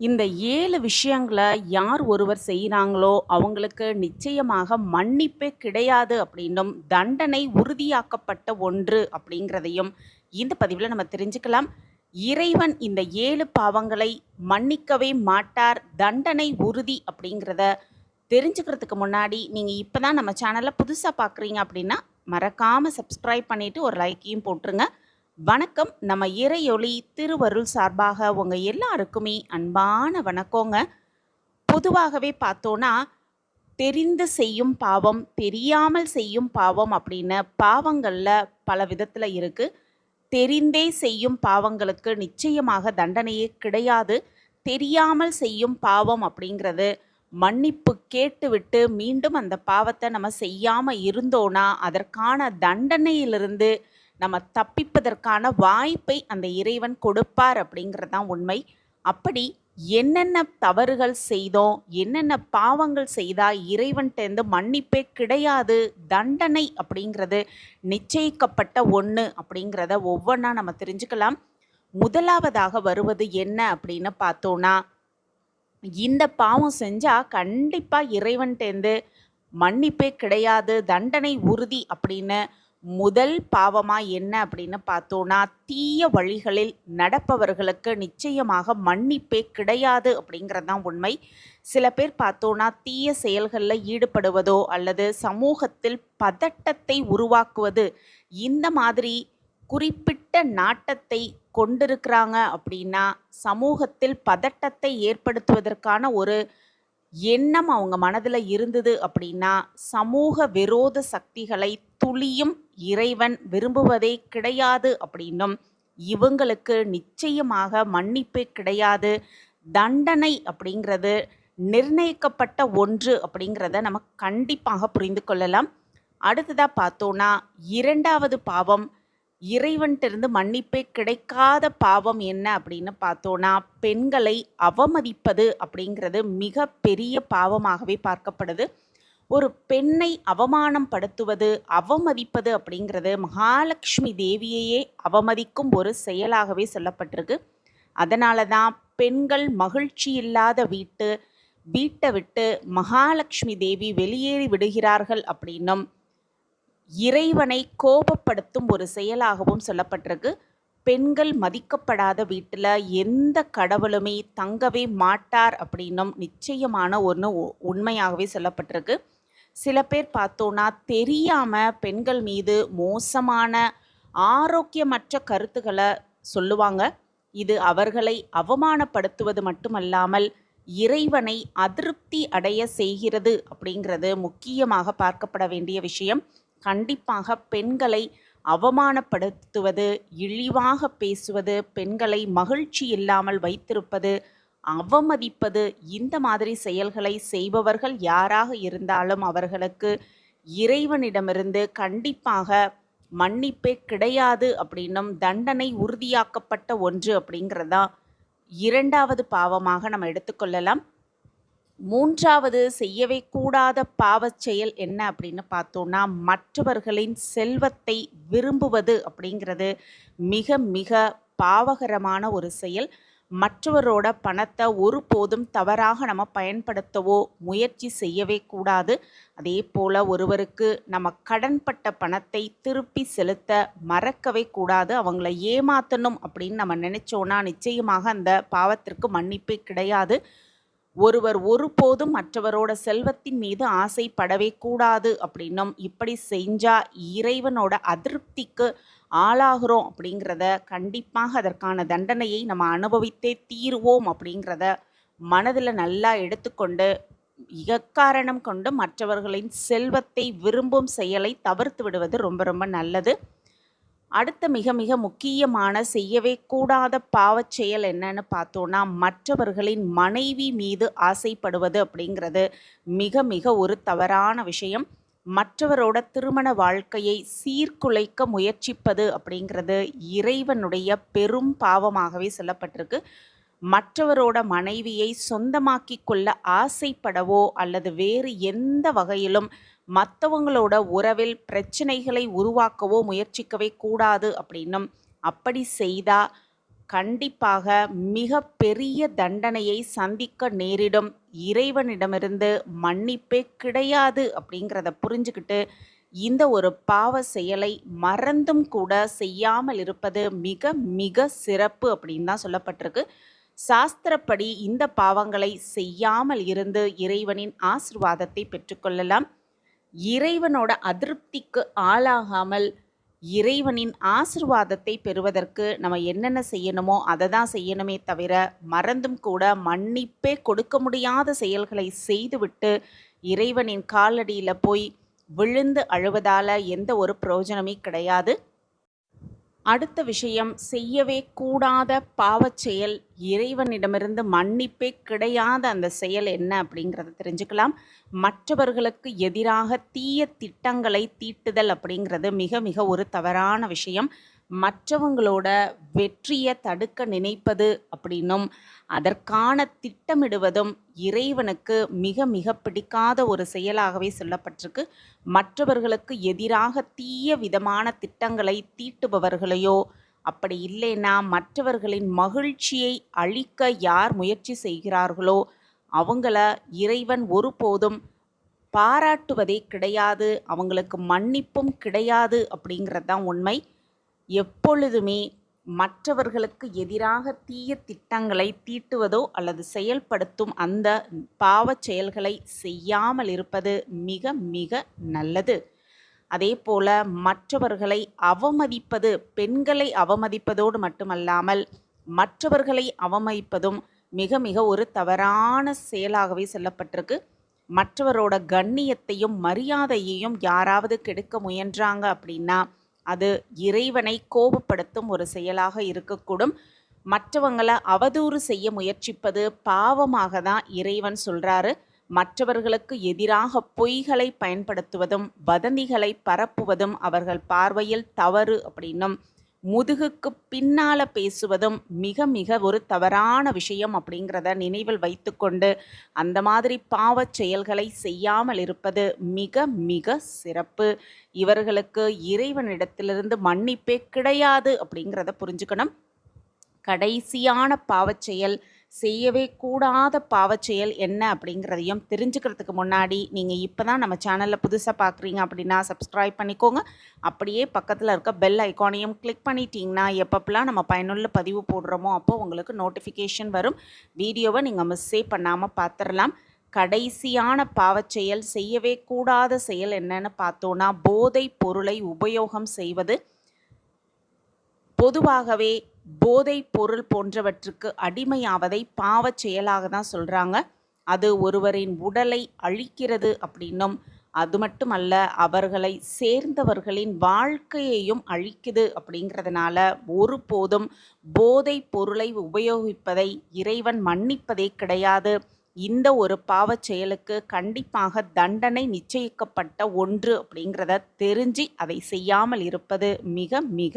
இந்த ஏழு விஷயங்களை யார் ஒருவர் செய்கிறாங்களோ அவங்களுக்கு நிச்சயமாக மன்னிப்பே கிடையாது அப்படின்னும், தண்டனை உறுதியாக்கப்பட்ட ஒன்று அப்படிங்கிறதையும் இந்த பதிவில் நம்ம தெரிஞ்சுக்கலாம். இறைவன் இந்த ஏழு பாவங்களை மன்னிக்கவே மாட்டார். தண்டனை உறுதி அப்படிங்கிறத தெரிஞ்சுக்கிறதுக்கு முன்னாடி, நீங்கள் இப்போ தான் நம்ம சேனலை புதுசாக பார்க்குறீங்க அப்படின்னா, மறக்காமல் சப்ஸ்கிரைப் பண்ணிவிட்டு ஒரு லைக்கையும் போட்டுருங்க. வணக்கம். நம்ம இறையொளி திருவருள் சார்பாக உங்கள் எல்லாருக்குமே அன்பான வணக்கங்க. பொதுவாகவே பார்த்தோன்னா, தெரிந்து செய்யும் பாவம், தெரியாமல் செய்யும் பாவம் அப்படின்னு பாவங்களில் பல விதத்தில் இருக்குது தெரிந்தே செய்யும் பாவங்களுக்கு நிச்சயமாக தண்டனையே கிடையாது. தெரியாமல் செய்யும் பாவம் அப்படிங்கிறது, மன்னிப்பு கேட்டுவிட்டு மீண்டும் அந்த பாவத்தை நம்ம செய்யாமல் இருந்தோன்னா, அதற்கான தண்டனையிலிருந்து நம்ம தப்பிப்பதற்கான வாய்ப்பை அந்த இறைவன் கொடுப்பார் அப்படிங்கிறது தான் உண்மை. அப்படி என்னென்ன தவறுகள் செய்தோம், என்னென்ன பாவங்கள் செய்தா இறைவன்கிட்டேருந்து மன்னிப்பே கிடையாது, தண்டனை அப்படிங்கிறது நிச்சயிக்கப்பட்ட ஒன்று அப்படிங்கிறத ஒவ்வொன்றா நம்ம தெரிஞ்சுக்கலாம். முதலாவதாக வருவது என்ன அப்படின்னு பார்த்தோன்னா, இந்த பாவம் செஞ்சால் கண்டிப்பாக இறைவன்கிட்டேருந்து மன்னிப்பே கிடையாது, தண்டனை உறுதி அப்படின்னு முதல் பாவமா என்ன அப்படின்னு பார்த்தோன்னா, தீய வழிகளில் நடப்பவர்களுக்கு நிச்சயமாக மன்னிப்பே கிடையாது அப்படிங்கிறது தான் உண்மை. சில பேர் பார்த்தோன்னா, தீய செயல்களில் ஈடுபடுவதோ அல்லது சமூகத்தில் பதட்டத்தை உருவாக்குவது, இந்த மாதிரி குறிப்பிட்ட நாட்டத்தை கொண்டிருக்கிறாங்க அப்படின்னா, சமூகத்தில் பதட்டத்தை ஏற்படுத்துவதற்கான ஒரு எண்ணம் அவங்க மனதில் இருந்தது அப்படின்னா, சமூக விரோத சக்திகளை துளியும் இறைவன் விரும்புவதே கிடையாது அப்படின்னும், இவங்களுக்கு நிச்சயமாக மன்னிப்பு கிடையாது. தண்டனை அப்படிங்கிறது நிர்ணயிக்கப்பட்ட ஒன்று அப்படிங்கிறத நம்ம கண்டிப்பாக புரிந்து கொள்ளலாம். அடுத்ததாக பார்த்தோன்னா, இரண்டாவது பாவம் இறைவன்கிட்டருந்து மன்னிப்பே கிடைக்காத பாவம் என்ன அப்படின்னு பார்த்தோன்னா, பெண்களை அவமதிப்பது அப்படிங்கிறது மிக பெரிய பாவமாகவே பார்க்கப்படுது. ஒரு பெண்ணை அவமானம் படுத்துவது, அவமதிப்பது அப்படிங்கிறது மகாலட்சுமி தேவியையே அவமதிக்கும் ஒரு செயலாகவே சொல்லப்பட்டிருக்கு. அதனால தான் பெண்கள் மகிழ்ச்சி இல்லாத வீட்டு வீட்டை விட்டு மகாலட்சுமி தேவி வெளியேறி விடுகிறார்கள் அப்படின்னும், இறைவனை கோபப்படுத்தும் ஒரு செயலாகவும் சொல்லப்பட்டிருக்கு. பெண்கள் மதிக்கப்படாத வீட்டில் எந்த கடவுளுமே தங்கவே மாட்டார் அப்படின்னும் நிச்சயமான ஒன்று உண்மையாகவே சொல்லப்பட்டிருக்கு. சில பேர் பார்த்தோன்னா, தெரியாமல் பெண்கள் மீது மோசமான, ஆரோக்கியமற்ற கருத்துக்களை சொல்லுவாங்க. இது அவர்களை அவமானப்படுத்துவது மட்டுமல்லாமல், இறைவனை அதிருப்தி அடைய செய்கிறது அப்படிங்கிறது முக்கியமாக பார்க்கப்பட வேண்டிய விஷயம். கண்டிப்பாக பெண்களை அவமானப்படுத்துவது, இழிவாக பேசுவது, பெண்களை மகிழ்ச்சி இல்லாமல் வைத்திருப்பது, அவமதிப்பது, இந்த மாதிரி செயல்களை செய்பவர்கள் யாராக இருந்தாலும் அவர்களுக்கு இறைவனிடமிருந்து கண்டிப்பாக மன்னிப்பே கிடையாது அப்படின்னும், தண்டனை உறுதியாக்கப்பட்ட ஒன்று அப்படிங்கிறதா இரண்டாவது பாவமாக நம்ம எடுத்துக்கொள்ளலாம். மூன்றாவது செய்யவே கூடாத பாவச் செயல் என்ன அப்படின்னு பார்த்தோன்னா, மற்றவர்களின் செல்வத்தை விரும்புவது அப்படிங்கிறது மிக மிக பாவகரமான ஒரு செயல். மற்றவரோட பணத்தை ஒருபோதும் தவறாக நம்ம பயன்படுத்தவோ முயற்சி செய்யவே கூடாது. அதே போல் ஒருவருக்கு நம்ம கடன்பட்ட பணத்தை திருப்பி செலுத்த மறக்கவே கூடாது. அவங்கள ஏமாற்றணும் அப்படின்னு நம்ம நினச்சோன்னா நிச்சயமாக அந்த பாவத்திற்கு மன்னிப்பே கிடையாது. ஒருவர் ஒருபோதும் மற்றவரோட செல்வத்தின் மீது ஆசைப்படவே கூடாது அப்படின்னும், இப்படி செஞ்சால் இறைவனோட அதிருப்திக்கு ஆளாகிறோம் அப்படிங்கிறத கண்டிப்பாக அதற்கான தண்டனையை நம்ம அனுபவித்தே தீருவோம் அப்படிங்கிறத மனதில் நல்லா எடுத்துக்கொண்டு, இகக்காரணம் கொண்டு மற்றவர்களின் செல்வத்தை விரும்பும் செயலை தவிர்த்து விடுவது ரொம்ப ரொம்ப நல்லது. அடுத்த மிக மிக முக்கியமான செய்யவே கூடாத பாவச் செயல் என்னன்னு பார்த்தோன்னா, மற்றவர்களின் மனைவி மீது ஆசைப்படுவது அப்படிங்கிறது மிக மிக ஒரு தவறான விஷயம். மற்றவரோட திருமண வாழ்க்கையை சீர்குலைக்க முயற்சிப்பது அப்படிங்கிறது இறைவனுடைய பெரும் பாவமாகவே சொல்லப்பட்டிருக்கு. மற்றவரோட மனைவியை சொந்தமாக்கி கொள்ள ஆசைப்படவோ அல்லது வேறு எந்த வகையிலும் மற்றவங்களோட உறவில் பிரச்சனைகளை உருவாக்கவோ முயற்சிக்கவே கூடாது அப்படின்னும், அப்படி செய்தால் கண்டிப்பாக மிக பெரிய தண்டனையை சந்திக்க நேரிடும். இறைவனிடமிருந்து மன்னிப்பே கிடையாது அப்படிங்கிறத புரிஞ்சுக்கிட்டு இந்த ஒரு பாவ செயலை மறந்தும் கூட செய்யாமல் இருப்பது மிக மிக சிறப்பு அப்படின்னு தான் சொல்லப்பட்டிருக்கு. சாஸ்திரப்படி இந்த பாவங்களை செய்யாமல் இருந்து இறைவனின் ஆசிர்வாதத்தை பெற்றுக்கொள்ளலாம். இறைவனோட அதிருப்திக்கு ஆளாகாமல் இறைவனின் ஆசிர்வாதத்தை பெறுவதற்கு நம்ம என்னென்ன செய்யணுமோ அதை தான் செய்யணுமே தவிர மறந்தும் கூட மன்னிப்பே கொடுக்க முடியாத செயல்களை செய்துவிட்டு இறைவனின் காலடியில் போய் விழுந்து அழுவதால் எந்த ஒரு பிரயோஜனமே கிடையாது. அடுத்த விஷயம் செய்யவே கூடாத பாவச் செயல் இறைவனிடமிருந்து மன்னிப்பே கிடையாத அந்த செயல் என்ன அப்படிங்கிறத தெரிஞ்சுக்கலாம். மற்றவர்களுக்கு எதிராக தீய திட்டங்களை தீட்டுதல் அப்படிங்கிறது மிக மிக ஒரு தவறான விஷயம். மற்றவங்களோட வெற்றியை தடுக்க நினைப்பது அப்படின்னும் அதற்கான திட்டமிடுவதும் இறைவனுக்கு மிக மிக பிடிக்காத ஒரு செயலாகவே சொல்லப்பட்டிருக்கு. மற்றவர்களுக்கு எதிராக தீய விதமான திட்டங்களை தீட்டுபவர்களையோ அப்படி இல்லைன்னா மற்றவர்களின் மகிழ்ச்சியை அழிக்க யார் முயற்சி செய்கிறார்களோ அவங்கள இறைவன் ஒருபோதும் பாராட்டுவதே கிடையாது அவங்களுக்கு மன்னிப்பும் கிடையாது அப்படிங்கிறது தான் உண்மை. எப்பொழுதுமே மற்றவர்களுக்கு எதிராக தீய திட்டங்களை தீட்டுவதோ அல்லது செயல்படுத்தும் அந்த பாவச் செயல்களை செய்யாமல் இருப்பது மிக மிக நல்லது. அதே போல மற்றவர்களை அவமதிப்பது பெண்களை அவமதிப்பதோடு மட்டுமல்லாமல் மற்றவர்களை அவமதிப்பதும் மிக மிக ஒரு தவறான செயலாகவே சொல்லப்பட்டிருக்கு. மற்றவரோட கண்ணியத்தையும் மரியாதையையும் யாராவது கெடுக்க முயன்றாங்க அப்படின்னா அது இறைவனை கோபப்படுத்தும் ஒரு செயலாக இருக்கக்கூடும். மற்றவங்களை அவதூறு செய்ய முயற்சிப்பது பாவமாக தான் இறைவன் சொல்கிறாரு மற்றவர்களுக்கு எதிராக பொய்களை பயன்படுத்துவதும் வதந்திகளை பரப்புவதும் அவர்கள் பார்வையில் தவறு அப்படின்னும் முதுகுக்கு பின்னால் பேசுவதும் மிக மிக ஒரு தவறான விஷயம் அப்படிங்கிறத நினைவில் வைத்துக்கொண்டு அந்த மாதிரி பாவச் செயல்களை செய்யாமல் இருப்பது மிக மிக சிறப்பு. இவர்களுக்கு இறைவனிடத்திலிருந்து மன்னிப்பே கிடையாது அப்படிங்கிறத புரிஞ்சுக்கணும். கடைசியான பாவச் செயல் செய்யவே கூடாத பாவச்செயல் என்ன அப்படிங்கிறதையும் தெரிஞ்சுக்கிறதுக்கு முன்னாடி நீங்கள் இப்போ தான் நம்ம சேனலில் புதுசாக பார்க்குறீங்க அப்படின்னா சப்ஸ்கிரைப் பண்ணிக்கோங்க. அப்படியே பக்கத்தில் இருக்க பெல் ஐக்கானையும் கிளிக் பண்ணிட்டீங்கன்னா எப்பப்பெல்லாம் நம்ம பயனுள்ள பதிவு போடுறோமோ அப்போ உங்களுக்கு நோட்டிஃபிகேஷன் வரும். வீடியோவை நீங்கள் மிஸ்ஸே பண்ணாமல் பார்த்துடலாம் கடைசியான பாவச்செயல் செய்யவே கூடாத செயல் என்னன்னு பார்த்தோன்னா போதை பொருளை உபயோகம் செய்வது. பொதுவாகவே போதை பொருள் போன்றவற்றுக்கு அடிமையாவதை பாவச் செயலாக தான் சொல்கிறாங்க அது ஒருவரின் உடலை அழிக்கிறது அப்படின்னும் அது மட்டுமல்ல அவர்களை சேர்ந்தவர்களின் வாழ்க்கையையும் அழிக்குது அப்படிங்கிறதுனால ஒருபோதும் போதை பொருளை உபயோகிப்பதை இறைவன் மன்னிப்பதே கிடையாது. இந்த ஒரு பாவச் செயலுக்கு கண்டிப்பாக தண்டனை நிச்சயிக்கப்பட்ட ஒன்று அப்படிங்கிறத தெரிஞ்சு அதை செய்யாமல் இருப்பது மிக மிக